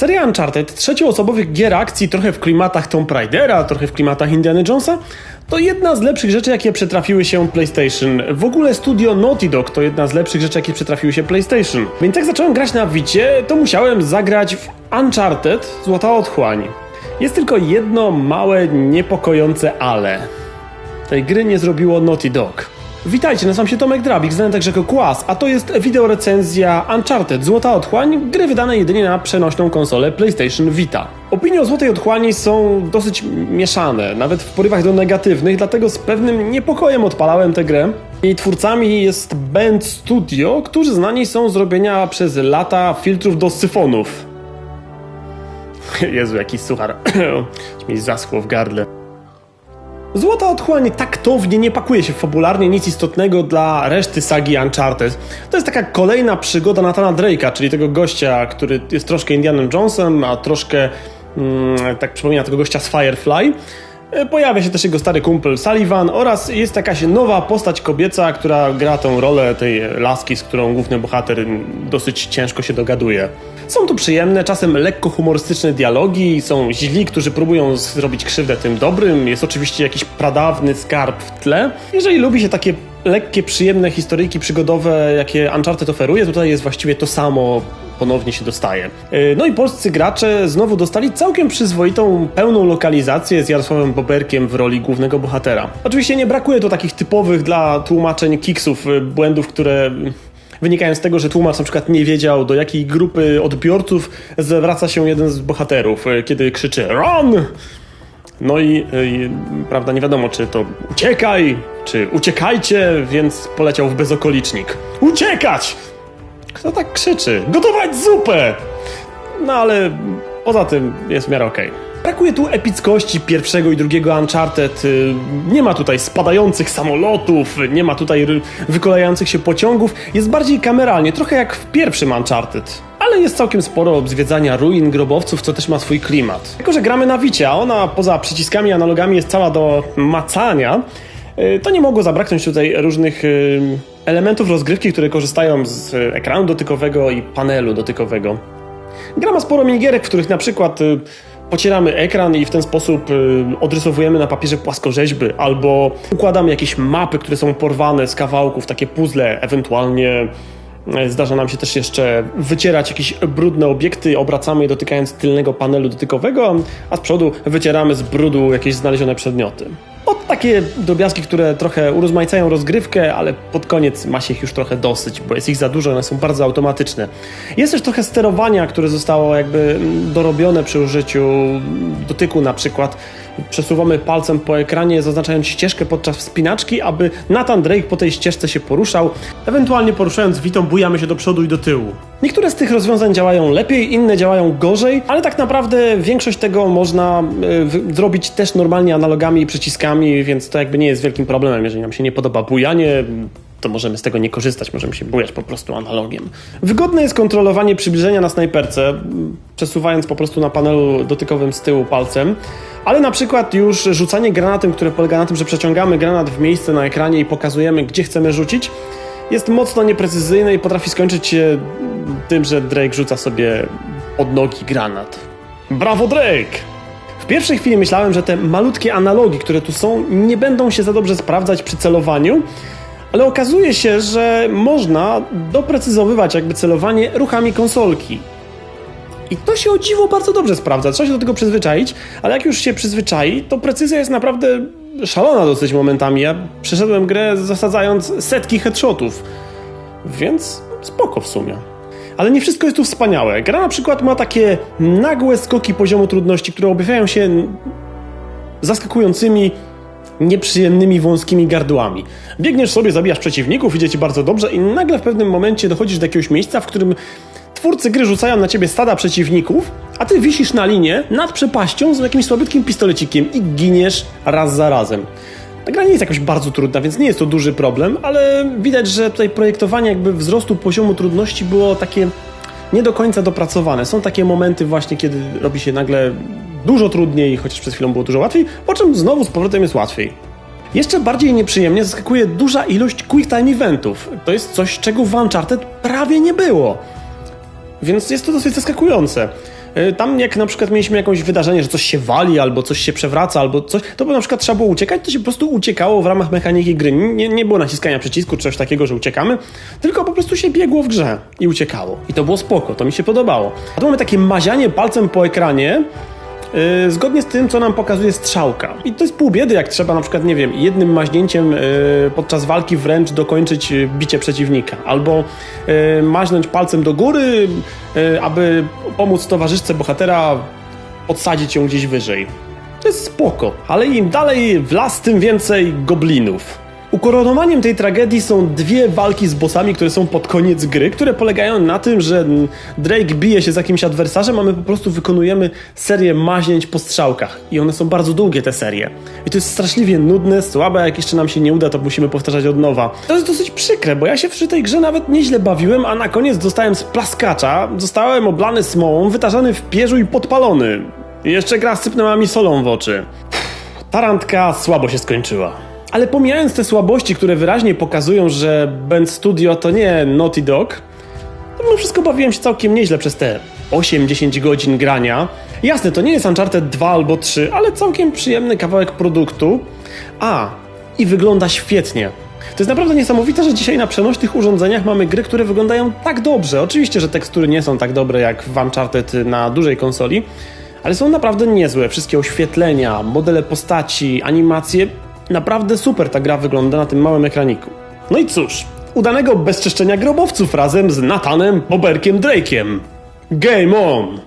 Seria Uncharted, trzecioosobowych gier akcji, trochę w klimatach Tomb Raidera, trochę w klimatach Indiana Jonesa, to jedna z lepszych rzeczy, jakie przetrafiły się PlayStation. W ogóle studio Naughty Dog to jedna z lepszych rzeczy, jakie przetrafiły się PlayStation. Więc jak zacząłem grać na Wicie, to musiałem zagrać w Uncharted Złota Otchłań. Jest tylko jedno małe, niepokojące ale. Tej gry nie zrobiło Naughty Dog. Witajcie, nazywam się Tomek Drabik, znany także jako Kłas, a to jest wideorecenzja Uncharted Złota Otchłań, gry wydane jedynie na przenośną konsolę PlayStation Vita. Opinie o Złotej Otchłani są dosyć mieszane, nawet w porywach do negatywnych, dlatego z pewnym niepokojem odpalałem tę grę. Jej twórcami jest Band Studio, którzy znani są z robienia przez lata filtrów do syfonów. Jezu, jaki suchar. mi zaschło w gardle. Złota Otchłań taktownie nie pakuje się fabularnie nic istotnego dla reszty sagi Uncharted. To jest taka kolejna przygoda Nathana Drake'a, czyli tego gościa, który jest troszkę Indianem Jonesem, a troszkę mm, tak przypomina tego gościa z Firefly. E, pojawia się też jego stary kumpel Sullivan oraz jest jakaś nowa postać kobieca, która gra tą rolę tej laski, z którą główny bohater dosyć ciężko się dogaduje. Są tu przyjemne, czasem lekko humorystyczne dialogi, są źli, którzy próbują zrobić krzywdę tym dobrym, jest oczywiście jakiś pradawny skarb w tle. Jeżeli lubi się takie lekkie, przyjemne historyjki przygodowe, jakie Uncharted oferuje, to tutaj jest właściwie to samo ponownie się dostaje. E, no i polscy gracze znowu dostali całkiem przyzwoitą, pełną lokalizację z Jarosławem Boberkiem w roli głównego bohatera. Oczywiście nie brakuje tu takich typowych dla tłumaczeń kiksów, e, błędów, które wynikają z tego, że tłumacz na przykład nie wiedział, do jakiej grupy odbiorców zwraca się jeden z bohaterów, e, kiedy krzyczy RON! No i, i, prawda, nie wiadomo, czy to uciekaj, czy uciekajcie, więc poleciał w bezokolicznik. Uciekać! Kto tak krzyczy? Gotować zupę! No ale poza tym jest w miarę okej. Okay. Brakuje tu epickości pierwszego i drugiego Uncharted. Y, nie ma tutaj spadających samolotów, nie ma tutaj wykolejających się pociągów. Jest bardziej kameralnie, trochę jak w pierwszym Uncharted. Ale jest całkiem sporo zwiedzania ruin, grobowców, co też ma swój klimat. Tylko, że gramy na a ona poza przyciskami analogami jest cała do macania, y, to nie mogło zabraknąć tutaj różnych y, elementów rozgrywki, które korzystają z ekranu dotykowego i panelu dotykowego. Gra ma sporo minigierek, w których na przykład pocieramy ekran i w ten sposób y, odrysowujemy na papierze płaskorzeźby, albo układamy jakieś mapy, które są porwane z kawałków, takie puzzle, ewentualnie y, Zdarza nam się też jeszcze wycierać jakieś brudne obiekty, obracamy je dotykając tylnego panelu dotykowego, a z przodu wycieramy z brudu jakieś znalezione przedmioty. Od takie drobiazgi, które trochę urozmaicają rozgrywkę, ale pod koniec ma się ich już trochę dosyć, bo jest ich za dużo, one są bardzo automatyczne. Jest też trochę sterowania, które zostało jakby dorobione przy użyciu dotyku na przykład. Przesuwamy palcem po ekranie, zaznaczając ścieżkę podczas wspinaczki, aby Nathan Drake po tej ścieżce się poruszał. Ewentualnie poruszając witą, bujamy się do przodu i do tyłu. Niektóre z tych rozwiązań działają lepiej, inne działają gorzej, ale tak naprawdę większość tego można y, zrobić też normalnie analogami i przyciskami, więc to jakby nie jest wielkim problemem. Jeżeli nam się nie podoba bujanie, to możemy z tego nie korzystać, możemy się bujać po prostu analogiem. Wygodne jest kontrolowanie przybliżenia na snajperce, przesuwając po prostu na panelu dotykowym z tyłu palcem, ale na przykład już rzucanie granatem, które polega na tym, że przeciągamy granat w miejsce na ekranie i pokazujemy, gdzie chcemy rzucić, jest mocno nieprecyzyjne i potrafi skończyć się tym, że Drake rzuca sobie od nogi granat. Brawo Drake! W pierwszej chwili myślałem, że te malutkie analogi, które tu są, nie będą się za dobrze sprawdzać przy celowaniu, ale okazuje się, że można doprecyzowywać jakby celowanie ruchami konsolki. I to się o dziwo bardzo dobrze sprawdza. Trzeba się do tego przyzwyczaić, ale jak już się przyzwyczai, to precyzja jest naprawdę szalona dosyć momentami. Ja przeszedłem grę zasadzając setki headshotów, więc spoko w sumie. Ale nie wszystko jest tu wspaniałe. Gra na przykład ma takie nagłe skoki poziomu trudności, które objawiają się zaskakującymi, nieprzyjemnymi, wąskimi gardłami. Biegniesz sobie, zabijasz przeciwników, idzie ci bardzo dobrze i nagle w pewnym momencie dochodzisz do jakiegoś miejsca, w którym twórcy gry rzucają na ciebie stada przeciwników, a ty wisisz na linie nad przepaścią z jakimś słabiutkim pistolecikiem i giniesz raz za razem. Ta gra nie jest jakoś bardzo trudna, więc nie jest to duży problem, ale widać, że tutaj projektowanie jakby wzrostu poziomu trudności było takie nie do końca dopracowane. Są takie momenty właśnie, kiedy robi się nagle dużo trudniej, chociaż przed chwilą było dużo łatwiej, po czym znowu z powrotem jest łatwiej. Jeszcze bardziej nieprzyjemnie zaskakuje duża ilość quick time eventów. To jest coś, czego w Uncharted prawie nie było. Więc jest to dosyć zaskakujące. Y, Tam jak na przykład mieliśmy jakieś wydarzenie, że coś się wali, albo coś się przewraca, albo coś, to by na przykład trzeba było uciekać, to się po prostu uciekało w ramach mechaniki gry. Nie, nie było naciskania przycisku, czy coś takiego, że uciekamy, tylko po prostu się biegło w grze i uciekało. I to było spoko, to mi się podobało. A tu mamy takie mazianie palcem po ekranie, Yy, zgodnie z tym, co nam pokazuje strzałka. I to jest pół biedy, jak trzeba na przykład, nie wiem, jednym maźnięciem yy, podczas walki wręcz dokończyć yy, bicie przeciwnika. Albo maźnąć palcem do góry, aby pomóc towarzyszce bohatera podsadzić ją gdzieś wyżej. To jest spoko, ale im dalej w las, tym więcej goblinów. Ukoronowaniem tej tragedii są dwie walki z bossami, które są pod koniec gry, które polegają na tym, że Drake bije się z jakimś adwersarzem, a my po prostu wykonujemy serię maźnięć po strzałkach. I one są bardzo długie, te serie. I to jest straszliwie nudne, słabe, jak jeszcze nam się nie uda, to musimy powtarzać od nowa. To jest dosyć przykre, bo ja się przy tej grze nawet nieźle bawiłem, a na koniec dostałem z plaskacza, zostałem oblany smołą, wytarzany w pierzu i podpalony. I jeszcze gra sypnęła mi solą w oczy. Ta randka słabo się skończyła. Ale pomijając te słabości, które wyraźnie pokazują, że Band Studio to nie Naughty Dog, to mimo wszystko bawiłem się całkiem nieźle przez te 8-10 godzin grania. Jasne, to nie jest Uncharted 2 albo 3, ale całkiem przyjemny kawałek produktu. A, i wygląda świetnie. To jest naprawdę niesamowite, że dzisiaj na przenośnych urządzeniach mamy gry, które wyglądają tak dobrze. Oczywiście, że tekstury nie są tak dobre jak w Uncharted na dużej konsoli, ale są naprawdę niezłe. Wszystkie oświetlenia, modele postaci, animacje. Naprawdę super ta gra wygląda na tym małym ekraniku. No i cóż, udanego bezczeszczenia grobowców razem z Nathanem Boberkiem Drake'iem. Game on!